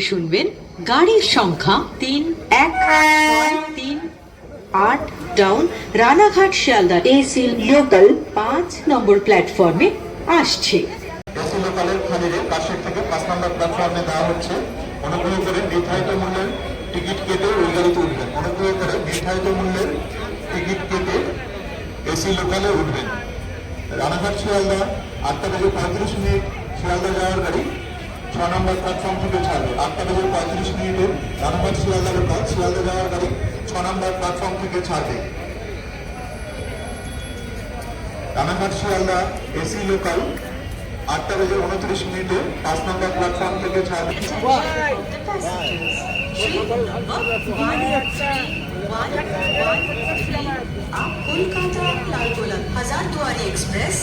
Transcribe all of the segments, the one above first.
শুনবেন গাড়ির সংখ্যা তিন, এক তিন, আট down Ranaghat, Sealdah AC local পাঁচ নম্বর প্ল্যাটফর্মে আসছে। পাশের থেকে পাঁচ নম্বর দেওয়া হচ্ছে। টিকিট উঠবেন। টিকিট উঠবেন। রানাঘাট, শিয়ালদা, আটটা বেজে পঁয়ত্রিশ মিনিট, শিয়ালদা যাওয়ার গাড়ি ছয় নম্বর প্ল্যাটফর্ম থেকে ছাড়বে আটটা বাজে পঁয়ত্রিশ মিনিটে রানাঘাট শিয়ালদা লোকাল শিয়ালদা যাওয়ার গাড়ি ছ নম্বর প্ল্যাটফর্ম থেকে ছাড়বে। রানাঘাট শিয়ালদা এসি লোকাল, আটটা বাজে উনত্রিশ মিনিটে পাঁচ নম্বর প্ল্যাটফর্ম থেকে ছাড়বে। কলকাতা লালগোলা এক্সপ্রেস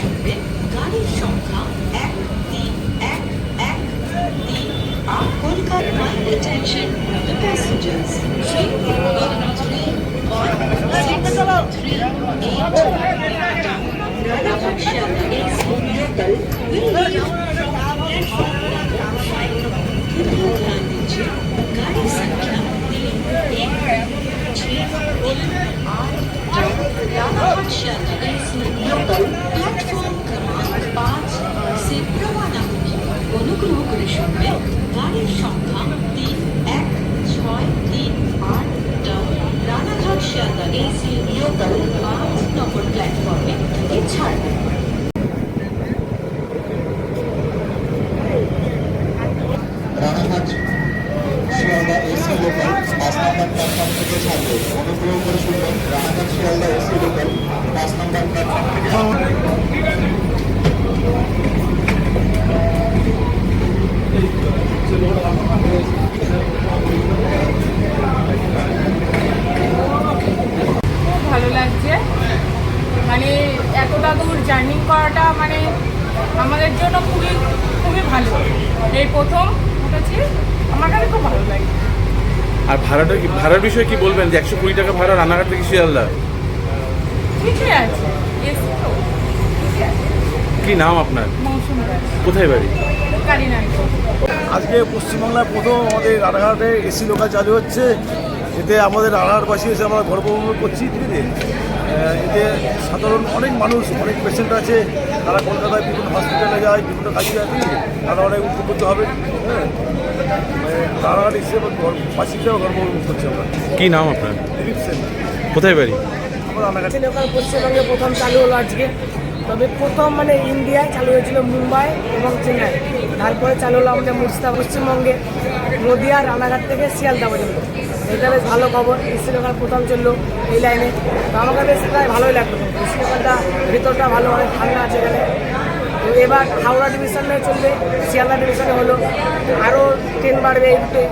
শুনবেন গাড়ির সংখ্যা এক তিন এক এক তিন आप Kolkata mind attention the passengers train number three one six three eight Ranaghat Shala AC local will be on platform number five. कृपया ध्यान दीजिए गाड़ी संख्या तीन एक छः तीन অনুগ্রহ করে শুনবেন গাড়ির সংখ্যা তিন এক ছয় তিন আট রানাঘাট, শিয়ালদা এসি লোকাল পাঁচ নম্বর প্ল্যাটফর্ম থেকে ছাড়বে। অনুগ্রহ করে শুনবেন রানাঘাট শিয়ালদা এসি লোকাল পাঁচ নম্বর প্ল্যাটফর্ম থেকে খুব ভালো লাগছে মানে এতটা দূর জার্নি করাটা মানে আমাদের জন্য খুবই খুবই ভালো এই প্রথম উঠেছি আমার কাছে খুব ভালো লাগে। আর ভাড়াটা কি ভাড়ার বিষয়ে কি বলবেন যে একশো কুড়ি টাকা ভাড়া রানাঘাট থেকে শিয়ালদা? ঠিকই আছে। কি নাম আপনার? কোথায় বাড়ি? আজকে পশ্চিমবাংলার প্রথম আমাদের রানাঘাটে এসি লোকাল চালু হচ্ছে। এতে আমাদের রানাঘাটবাসী এসে আমরা গর্ব করছি ঠিক আছে? এতে সাধারণ অনেক মানুষ অনেক পেশেন্ট আছে। তারা কলকাতায় বিভিন্ন হসপিটালে যায় বিভিন্ন কাজে যায়। আছে? তারা অনেক উপকৃত হবে। হ্যাঁ। মানে রানাঘাট হিসেবে বাসী হিসেবে গর্ব অনুভব করছি আমরা। কী নাম আপনার? দিলীপ সেন। কোথায় বাড়ি? লোকাল পশ্চিমবঙ্গে প্রথম চালু হলো আজকে। তবে প্রথম মানে ইন্ডিয়ায় চালু হয়েছিল মুম্বাই এবং চেন্নাই। তারপরে চালু হলো আমাদের মুর্শিদা পশ্চিমবঙ্গে। নদিয়া রানাঘাট থেকে শিয়ালদা পর্যন্ত। এটা বেশ ভালো খবর। লোকাল প্রথম চলল এই লাইনে। তো আমাকে বেশ প্রায় ভালোই লাগল। শ্রীলঙ্কাটা ভেতরটা ভালো, অনেক ঠান্ডা আছে এখানে। এবার হাওড়া ডিভিশনে চলবে, শিয়ালদা ডিভিশনে হলো। আরও ট্রেন বাড়বে এই রুটে।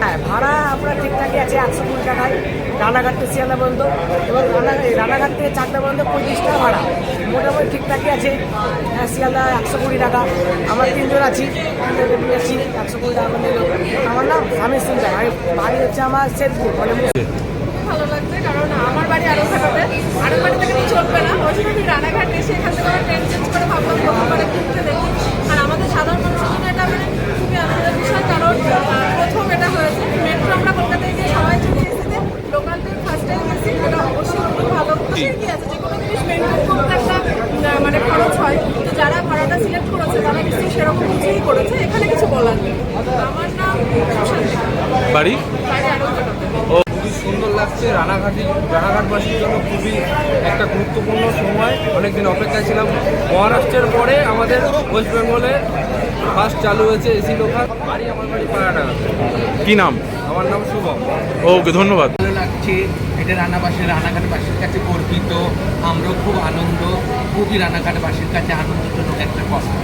হ্যাঁ ভাড়া আপনার ঠিকঠাকই আছে একশো কুড়ি টাকায়। রানাঘাট থেকে শিয়ালদা পর্যন্ত। এবং রানা রানাঘাট থেকে চারটা পর্যন্ত পঁয়ত্রিশ টাকা ভাড়া। মোটামুটি ঠিকঠাকই আছে। হ্যাঁ শিয়ালদা একশো কুড়ি টাকা। আমরা তিনজন আছি। আছি একশো কুড়ি টাকা নিলো। আমার নাম স্বামী সিং আমি বাড়ি হচ্ছে আমার শেরপুর মানে ভালো লাগছে, কারণ আমার বাড়ি আরও ঘাটাতে আরও বাড়ি থেকে চলবে না। ওই জন্য আমি রানাঘাট এসে এখান থেকে আমরা ট্রেন চেঞ্জ করে ভাবলাম প্রথমবারে ঘুরতে দেখি আর আমাদের সাধারণ মানুষের জন্য এটা মানে খুবই আনন্দের বিষয় কারণ আহ, প্রথম এটা হয়েছে মেট্রো আমরা কলকাতায় গিয়ে সবাই চলে এসেছে লোকাল ট্রেন ফার্স্ট টাইম গেছি এটা অবশ্যই খুব ভালো খুশির কি আছে যে কোনো জিনিস মেনটেন করতে একটা আহ, মানে খরচ হয় তো যারা ভাড়াটা সিলেক্ট করেছে তারা নিশ্চয়ই সেরকম বুঝেই করেছে এখানে কিছু বলার নেই। আমার নাম বাড়ি? ঘাটাতে খুবই সুন্দর লাগছে রানাঘাটি রানাঘাটবাসীর জন্য খুবই একটা গুরুত্বপূর্ণ সময়। অনেকদিন অপেক্ষায় ছিলাম। মহারাষ্ট্রের পরে আমাদের ওয়েস্ট বেঙ্গলে ফার্স্ট চালু হয়েছে এসি লোকাল বাড়ি আমার বাড়ি পাড়াডাঙ্গা। কি নাম? আমার নাম শুভম। ওকে ধন্যবাদ। ভালো লাগছে এটা রানাবাসী রানাঘাটবাসীর কাছে গর্বিত। আমরাও খুব আনন্দ খুবই রানাঘাটবাসীর কাছে আনন্দজনক একটা কথা।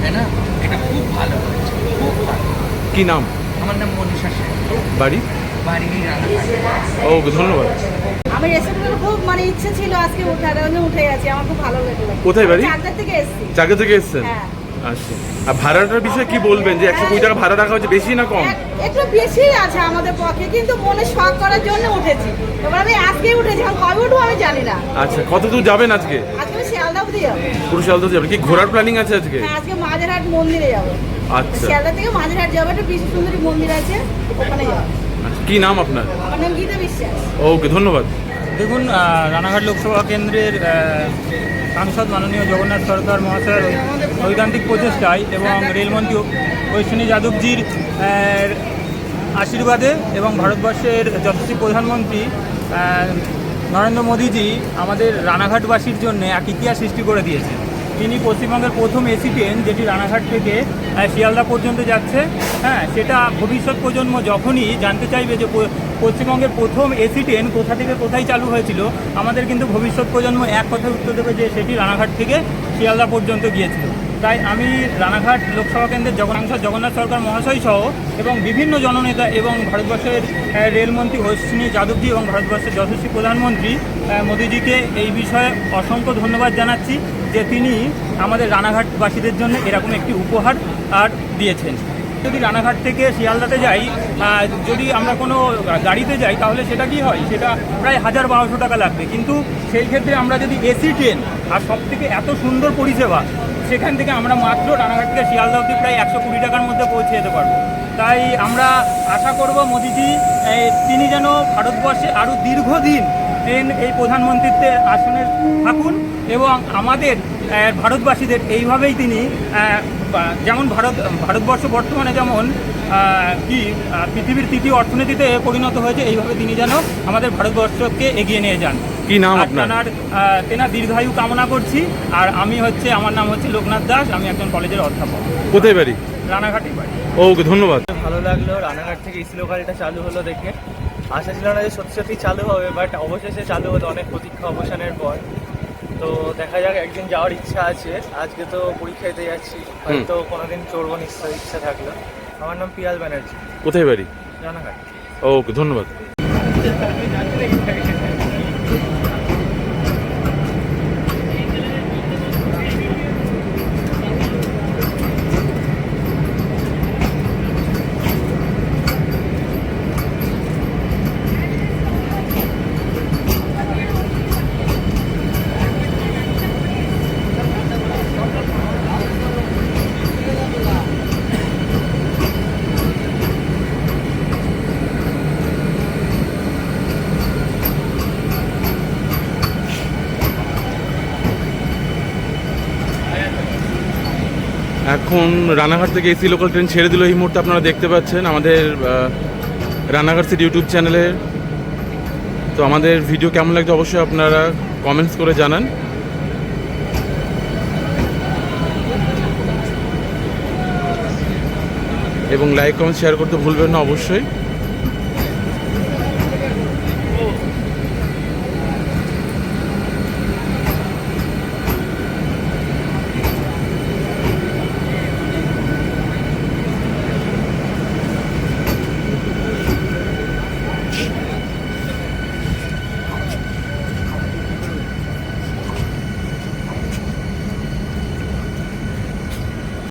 তাই না? এটা খুব ভালো হয়েছে খুব ভালো। কি নাম? আমার নাম মনীষা সেন। বাড়ি? বাড়ি রানাঘাট। ওকে ধন্যবাদ। আমি রেসিপিগুলো খুব মানে ইচ্ছে ছিল আজকে উঠার জন্য উঠে গেছি আমার খুব ভালো লাগল কোথায় বাড়ি? চারটা থেকে এসেছি। চাকরি থেকে এসছেন? হ্যাঁ। আচ্ছা। আর ভাড়াটার বিষয়ে কি বলবেন? যে একশো কুড়ি টাকা ভাড়া রাখা হচ্ছে বেশি না কম? একটু বেশি আছে আমাদের পক্ষে কিন্তু মনে শখ করার জন্য উঠেছি। এবার আমি আজকে উঠেছি এখন কবে উঠবো আমি জানি না। আচ্ছা কত দূর যাবেন আজকে? আজকে আমি শিয়ালদা অবধি যাব। কুরুশালদা যাবেন। কি ঘোরার প্ল্যানিং আছে আজকে? হ্যাঁ আজকে মাঝেরহাট মন্দিরে যাব। আচ্ছা। শিয়ালদা থেকে মাঝেরহাট যাব একটা বিশ্ব সুন্দরী মন্দির আছে ওখানে যাব। আচ্ছা, কি নাম আপনার? আমার নাম গীতা বিশ্বাস। ওকে ধন্যবাদ। দেখুন আহ, রানাঘাট লোকসভা কেন্দ্রের আহ, সাংসদ মাননীয় জগন্নাথ সরকার মহাশয়ের ঐকান্তিক প্রচেষ্টায় এবং রেলমন্ত্রী ঐশ্বনী যাদবজির আশীর্বাদে এবং ভারতবর্ষের যশস্বী প্রধানমন্ত্রী নরেন্দ্র মোদীজি আমাদের রানাঘাটবাসীর জন্য এক ইতিহাস সৃষ্টি করে দিয়েছে তিনি পশ্চিমবঙ্গের প্রথম এসি ট্রেন, যেটি রানাঘাট থেকে শিয়ালদা পর্যন্ত যাচ্ছে। হ্যাঁ সেটা ভবিষ্যৎ প্রজন্ম যখনই জানতে চাইবে যে পশ্চিমবঙ্গের প্রথম এসি ট্রেন কোথা থেকে কোথায় চালু হয়েছিল, আমাদের কিন্তু ভবিষ্যৎ প্রজন্ম এক কথায় উত্তর দেবে যে সেটি রানাঘাট থেকে শিয়ালদা পর্যন্ত গিয়েছিল। তাই আমি রানাঘাট লোকসভা কেন্দ্রের জগন্নাথ জগন্নাথ সরকার মহাশয় সহ এবং বিভিন্ন জননেতা এবং ভারতবর্ষের রেলমন্ত্রী অশ্বিনী যাদবজি এবং ভারতবর্ষের যশস্বী প্রধানমন্ত্রী মোদিজিকে এই বিষয়ে অসংখ্য ধন্যবাদ জানাচ্ছি যে তিনি আমাদের রানাঘাটবাসীদের জন্য এরকম একটি উপহার আর দিয়েছেন। যদি রানাঘাট থেকে শিয়ালদাতে যাই যদি আমরা কোনো গাড়িতে যাই, তাহলে সেটা কি হয়? সেটা প্রায় হাজার বারোশো টাকা লাগবে। কিন্তু সেই ক্ষেত্রে আমরা যদি এসি ট্রেন আর সব থেকে এত সুন্দর পরিষেবা, সেখান থেকে আমরা মাত্র রানাঘাট থেকে শিয়ালদা অবধি প্রায় একশো কুড়ি টাকার মধ্যে পৌঁছে যেতে পারব। তাই আমরা আশা করব মোদিজি তিনি যেন ভারতবর্ষে আরও দীর্ঘদিন ট্রেন এই প্রধানমন্ত্রীত্বের আসনে থাকুন এবং আমাদের ভারতবাসীদের এইভাবেই তিনি যেমন ভারত ভারতবর্ষ বর্তমানে যেমন কি পৃথিবীর তৃতীয় অর্থনীতিতে পরিণত হয়েছে এইভাবে তিনি যেন আমাদের ভারতবর্ষকে এগিয়ে নিয়ে যান। কি নাম আর আপনার? তেনার দীর্ঘায়ু কামনা করছি আর আমি হচ্ছে আমার নাম হচ্ছে লোকনাথ দাস আমি একজন কলেজের অধ্যাপক। কোথায় বাড়ি? রানাঘাটে বাড়ি। ওকে ধন্যবাদ। ভালো লাগল রানাঘাট থেকে ইসি লোকালটা চালু হলো দেখে। আশা ছিল না যে সত্যি সত্যি চালু হবে বাট অবশেষে চালু হলো অনেক প্রতীক্ষা অবসানের পর। তো দেখা যাক একদিন যাওয়ার ইচ্ছা আছে। আজকে তো পরীক্ষা দিতে যাচ্ছি। হয়তো কোনোদিন চড়বো নিশ্চয় ইচ্ছা থাকল। আমার নাম পিয়াল ব্যানার্জি। কোথায় বাড়ি? রানাঘাট। ওকে ধন্যবাদ। এখন রানাঘাট থেকে এসি লোকাল ট্রেন ছেড়ে দিল এই মুহূর্তে আপনারা দেখতে পাচ্ছেন আমাদের রানাঘাট সিটি ইউটিউব চ্যানেলে। তো আমাদের ভিডিও কেমন লাগছে অবশ্যই আপনারা কমেন্টস করে জানান। এবং লাইক কমেন্ট শেয়ার করতে ভুলবেন না অবশ্যই।